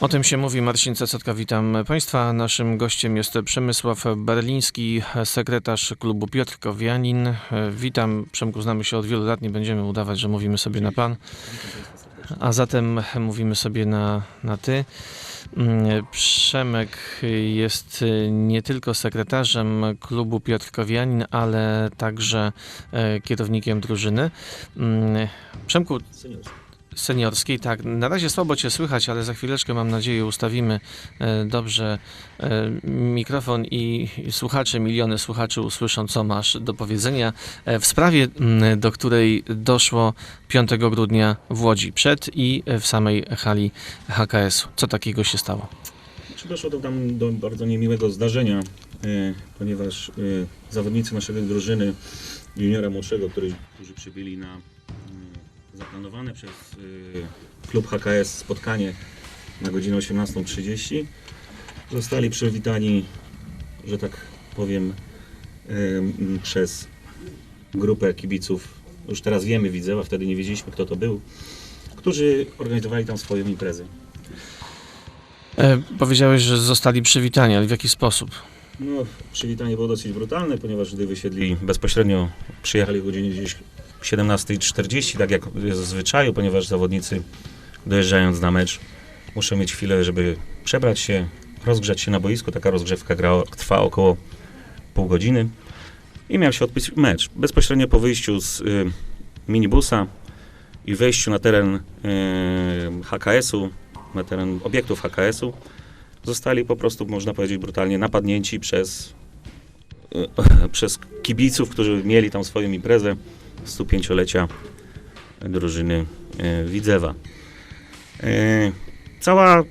O tym się mówi. Marcin Cecotka, witam Państwa. Naszym gościem jest Przemysław Berliński, sekretarz klubu Piotr Kowianin. Witam. Przemku, znamy się od wielu lat, nie będziemy udawać, że mówimy sobie na pan. A zatem mówimy sobie na, na ty. Mm, Przemek jest nie tylko sekretarzem klubu Piotr Kowianin, ale także e, kierownikiem drużyny. Mm, Przemku, seniorskiej. Tak, na razie słabo Cię słychać, ale za chwileczkę mam nadzieję ustawimy e, dobrze e, mikrofon i, słuchacze, miliony słuchaczy usłyszą, co masz do powiedzenia e, w sprawie, do której doszło 5 grudnia w Łodzi, przed i w samej hali HKS-u. Co takiego się stało? Doszło do, tam do bardzo niemiłego zdarzenia, ponieważ zawodnicy naszej drużyny juniora młodszego, który, którzy przybyli na zaplanowane przez e, klub HKS spotkanie na godzinę 18.30, zostali przywitani, że tak powiem, m, przez grupę kibiców. Już teraz wiemy, widzę, a wtedy nie wiedzieliśmy, kto to był, którzy organizowali tam swoją imprezę. E, powiedziałeś, że zostali przywitani, ale w jaki sposób? No, przywitanie było dosyć brutalne, ponieważ gdy wysiedli bezpośrednio, przyjechali o godzinie gdzieś 17.40, tak jak jest w zwyczaju, ponieważ zawodnicy dojeżdżając na mecz muszą mieć chwilę, żeby przebrać się, rozgrzać się na boisku. Taka rozgrzewka gra, trwa około pół godziny i miał się odbyć mecz. Bezpośrednio po wyjściu z y, minibusa i wejściu na teren y, HKS-u, na teren obiektów HKS-u, zostali po prostu, można powiedzieć brutalnie, napadnięci przez, e, przez kibiców, którzy mieli tam swoją imprezę 105-lecia drużyny e, Widzewa. E, Cała,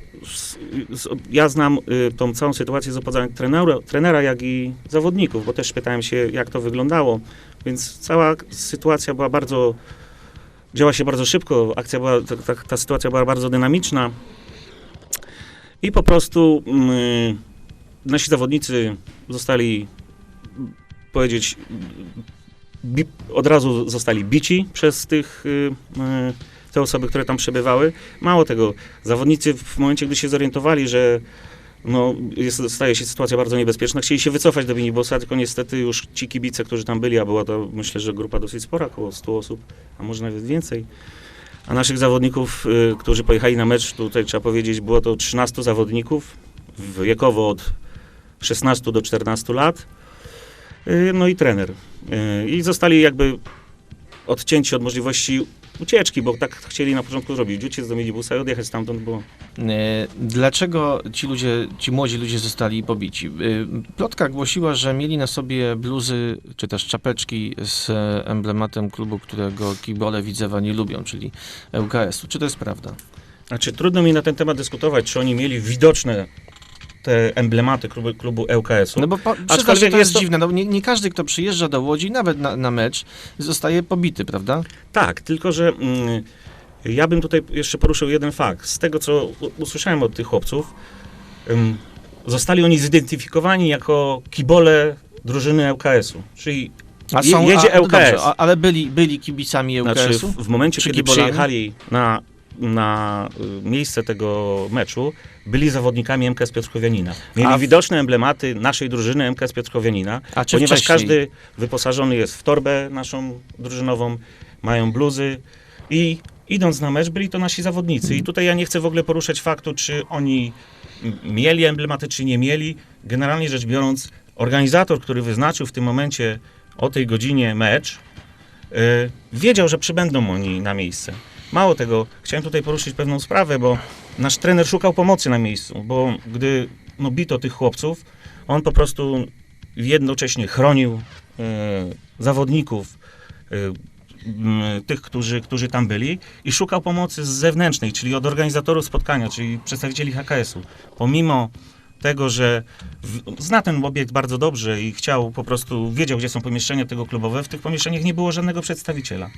ja znam e, tą całą sytuację z opowiadań trenera, trenera, jak i zawodników, bo też pytałem się, jak to wyglądało, więc cała sytuacja była bardzo, działa się bardzo szybko, akcja była, ta, ta, ta sytuacja była bardzo dynamiczna. I po prostu mm, nasi zawodnicy zostali, powiedzieć, od razu zostali bici przez tych, y, y, te osoby, które tam przebywały. Mało tego, zawodnicy w momencie, gdy się zorientowali, że no, jest, staje się sytuacja bardzo niebezpieczna, chcieli się wycofać do minibusa, tylko niestety już ci kibice, którzy tam byli, a była to myślę, że grupa dosyć spora, około 100 osób, a może nawet więcej, a naszych zawodników, y, którzy pojechali na mecz, tutaj trzeba powiedzieć, było to 13 zawodników, wiekowo od 16 do 14 lat, no i trener. Y, I zostali jakby odcięci od możliwości ucieczki, bo tak chcieli na początku zrobić, uciec do minibusa i odjechać stamtąd, bo E, Dlaczego ci ludzie, ci młodzi ludzie zostali pobici? Plotka głosiła, że mieli na sobie bluzy czy też czapeczki z emblematem klubu, którego kibole Widzewa nie lubią, czyli ŁKS-u. Czy to jest prawda? Znaczy, trudno mi na ten temat dyskutować, czy oni mieli widoczne te emblematy klubu, klubu ŁKS-u. No bo pa, przyznasz, to jest to- dziwne. No, nie, nie każdy, kto przyjeżdża do Łodzi, nawet na, na mecz, zostaje pobity, prawda? Tak, tylko że mm, ja bym tutaj jeszcze poruszył jeden fakt. Z tego, co usłyszałem od tych chłopców, zostali oni zidentyfikowani jako kibole drużyny ŁKS-u. Czyli A Je- jedzie a, ŁKS. Dobrze, ale byli, byli kibicami znaczy ŁKS-u? w, w momencie, Czy kiedy kibolami? przyjechali na, na y, miejsce tego meczu, byli zawodnikami MKS Piotrkowianina. Mieli A w- widoczne emblematy naszej drużyny MKS Piotrkowianina, A czy ponieważ wcześniej? każdy wyposażony jest w torbę naszą drużynową, mają bluzy i idąc na mecz byli to nasi zawodnicy. Mhm. I tutaj ja nie chcę w ogóle poruszać faktu, czy oni mieli emblematy, czy nie mieli. Generalnie rzecz biorąc, organizator, który wyznaczył w tym momencie o tej godzinie mecz, y, wiedział, że przybędą oni na miejsce. Mało tego, chciałem tutaj poruszyć pewną sprawę, bo nasz trener szukał pomocy na miejscu, bo gdy no, bito tych chłopców, on po prostu jednocześnie chronił e, zawodników, e, tych, którzy, którzy tam byli i szukał pomocy z zewnętrznej, czyli od organizatorów spotkania, czyli przedstawicieli HKS-u. Pomimo tego, że w, zna ten obiekt bardzo dobrze i chciał po prostu, wiedział, gdzie są pomieszczenia tego klubowe, w tych pomieszczeniach nie było żadnego przedstawiciela.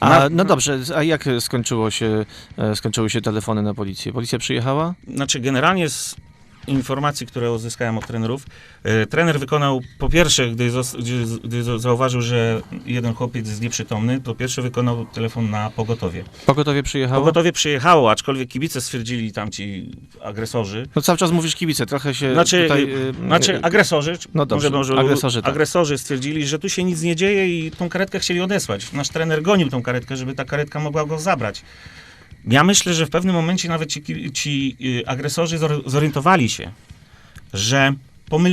A, Na- no dobrze, a jak skończyło się, e, skończyły się telefony na policję? Policja przyjechała? Znaczy, generalnie z informacji, które uzyskałem od trenerów. E, Trener wykonał, po pierwsze, gdy, gdy, gdy za- zauważył, że jeden chłopiec jest nieprzytomny, po pierwsze wykonał telefon na pogotowie. Pogotowie przyjechało? Pogotowie przyjechało, aczkolwiek kibice stwierdzili tamci agresorzy. No cały czas mówisz kibice, trochę się Znaczy, tutaj... y, Znaczy y, agresorzy, No dobrze, agresorzy, tak. agresorzy stwierdzili, że tu się nic nie dzieje i tą karetkę chcieli odesłać. Nasz trener gonił tą karetkę, żeby ta karetka mogła go zabrać. Ja myślę, że w pewnym momencie nawet ci, ci y, agresorzy zor- zorientowali się, że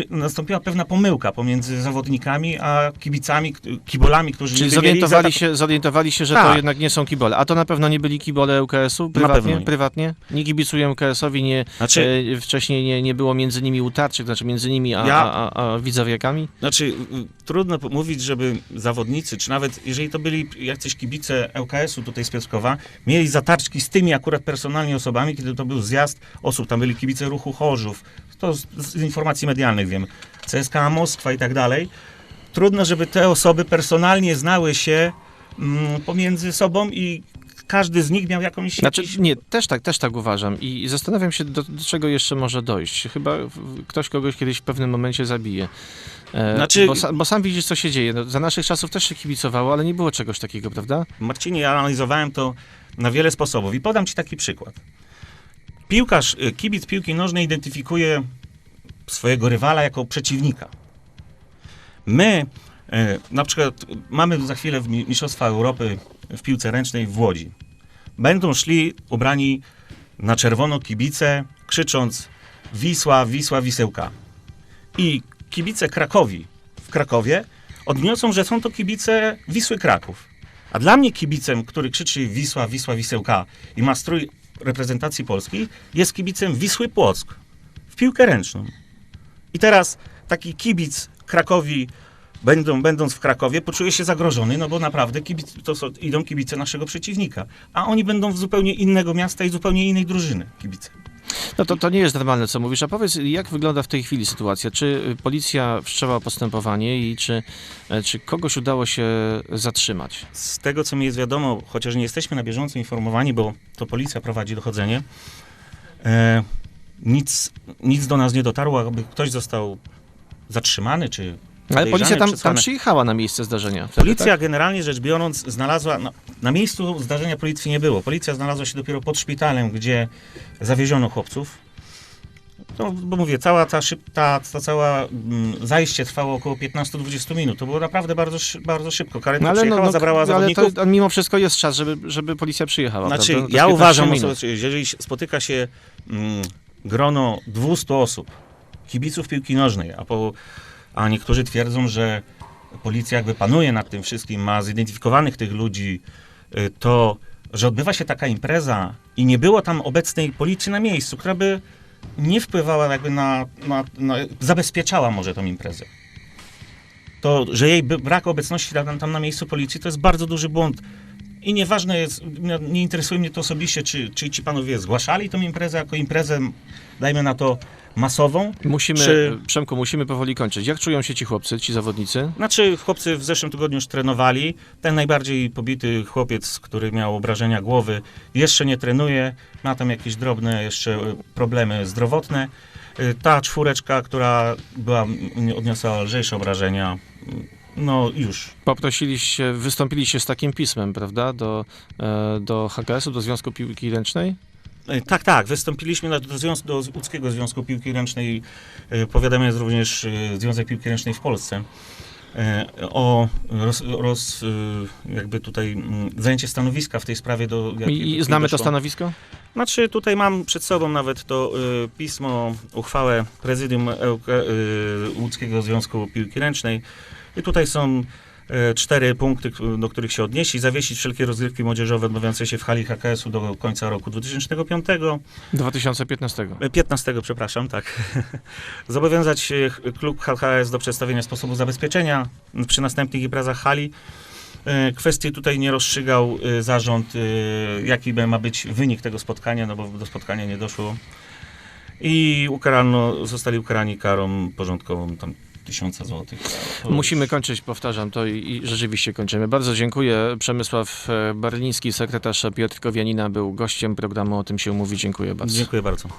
nastąpiła pewna pomyłka pomiędzy zawodnikami a kibicami, kibolami, którzy Czyli zorientowali się, zorientowali się, że to Tak. jednak nie są kibole. A to na pewno nie byli kibole pewno Prywatnie? nie. Prywatnie? Nie kibicuję ŁKS-owi, nie, Znaczy, e, wcześniej nie, nie było między nimi utarczy, znaczy między nimi a, Ja- a, a, a widzowiakami? Znaczy, y, trudno po- mówić, żeby zawodnicy, czy nawet jeżeli to byli jacyś kibice ŁKS-u tutaj z Piotrkowa, mieli zatarczki z tymi akurat personalnie osobami, kiedy to był zjazd osób. Tam byli kibice ruchu Chorzów. To z, z informacji medialnych wiem. CSKA Moskwa i tak dalej. Trudno, żeby te osoby personalnie znały się mm, pomiędzy sobą i każdy z nich miał jakąś... Znaczy, nie, też tak, też tak uważam i zastanawiam się, do, do czego jeszcze może dojść. Chyba ktoś kogoś kiedyś w pewnym momencie zabije. E, Znaczy- bo, bo sam widzisz, co się dzieje. No, za naszych czasów też się kibicowało, ale nie było czegoś takiego, prawda? Marcinie, ja analizowałem to na wiele sposobów i podam ci taki przykład. Piłkarz, y, kibic piłki nożnej identyfikuje swojego rywala jako przeciwnika. My y, na przykład mamy za chwilę w mi- Mistrzostwa Europy w piłce ręcznej w Łodzi. Będą szli ubrani na czerwono kibice, krzycząc Wisła, Wisła, Wisełka. I kibice Krakowi w Krakowie odniosą, że są to kibice Wisły Kraków. A dla mnie kibicem, który krzyczy Wisła, Wisła, Wisełka i ma strój reprezentacji Polski, jest kibicem Wisły Płock w piłkę ręczną. I teraz taki kibic Krakowi, będą, będąc w Krakowie, poczuje się zagrożony, no bo naprawdę kibic, to są, idą kibice naszego przeciwnika. A oni będą w zupełnie innego miasta i zupełnie innej drużyny kibice. No to, to nie jest normalne, co mówisz. A powiedz, jak wygląda w tej chwili sytuacja? Czy y, policja wszczęła postępowanie i czy, e, czy kogoś udało się zatrzymać? Z tego, co mi jest wiadomo, chociaż nie jesteśmy na bieżąco informowani, bo to policja prowadzi dochodzenie, e, nic, nic do nas nie dotarło, aby ktoś został zatrzymany, czy Ale policja tam, tam przyjechała na miejsce zdarzenia. Wtedy, Policja tak? generalnie rzecz biorąc znalazła, na, na miejscu zdarzenia policji nie było. Policja znalazła się dopiero pod szpitalem, gdzie zawieziono chłopców. No, bo mówię, cała ta, szyb, ta, ta cała mm, zajście trwało około 15-20 minut. To było naprawdę bardzo, bardzo szybko. Karetka No, ale, no, przyjechała, no, zabrała ale zawodników. to, mimo wszystko jest czas, żeby, żeby policja przyjechała. Znaczy, prawda? No to ja jest 15 uważam, jeżeli spotyka się mm, grono 200 osób, kibiców piłki nożnej, a, po, a niektórzy twierdzą, że policja jakby panuje nad tym wszystkim, ma zidentyfikowanych tych ludzi, y, to, że odbywa się taka impreza i nie było tam obecnej policji na miejscu, która by nie wpływała jakby na, na, na zabezpieczała może tą imprezę. To, że jej brak obecności tam, tam na miejscu policji, to jest bardzo duży błąd. I nieważne jest, nie- nie interesuje mnie to osobiście, czy, czy ci panowie zgłaszali tą imprezę jako imprezę, dajmy na to, masową. Musimy, Czy- Przemku, musimy powoli kończyć. Jak czują się ci chłopcy, ci zawodnicy? Znaczy, chłopcy w zeszłym tygodniu już trenowali. Ten najbardziej pobity chłopiec, który miał obrażenia głowy, jeszcze nie trenuje. Ma tam jakieś drobne jeszcze e, problemy zdrowotne. E, Ta czwóreczka, która była, odniosła lżejsze obrażenia, no już. Poprosiliście, wystąpiliście z takim pismem, prawda, do, e, do HKS-u, do Związku Piłki Ręcznej? E, Tak, tak. Wystąpiliśmy do, do Łódzkiego Związku Piłki Ręcznej. e, Powiadamiając również e, Związek Piłki Ręcznej w Polsce. O roz, roz, jakby tutaj mm, zajęcie stanowiska w tej sprawie do jakiej- I, znamy to doszło. stanowisko? Znaczy tutaj mam przed sobą nawet to y, pismo, uchwałę prezydium Ełka, y, Łódzkiego Związku Piłki Ręcznej i tutaj są cztery punkty, do których się odnieść i zawiesić wszelkie rozgrywki młodzieżowe odbywające się w hali HKS-u do końca roku 2005, 2015. y, 15, przepraszam, tak. Zobowiązać ch- klub HKS do przedstawienia sposobu zabezpieczenia przy następnych imprezach hali. E, Kwestii tutaj nie rozstrzygał e, zarząd, e, jaki ma być wynik tego spotkania, no bo do spotkania nie doszło. I ukarano, zostali ukarani karą porządkową tam tysiąca złotych. Musimy kończyć, powtarzam to i, i rzeczywiście kończymy. Bardzo dziękuję. Przemysław e, Barliński, sekretarz Piotr Kowianina był gościem programu O tym się mówi. Dziękuję bardzo. Dziękuję bardzo.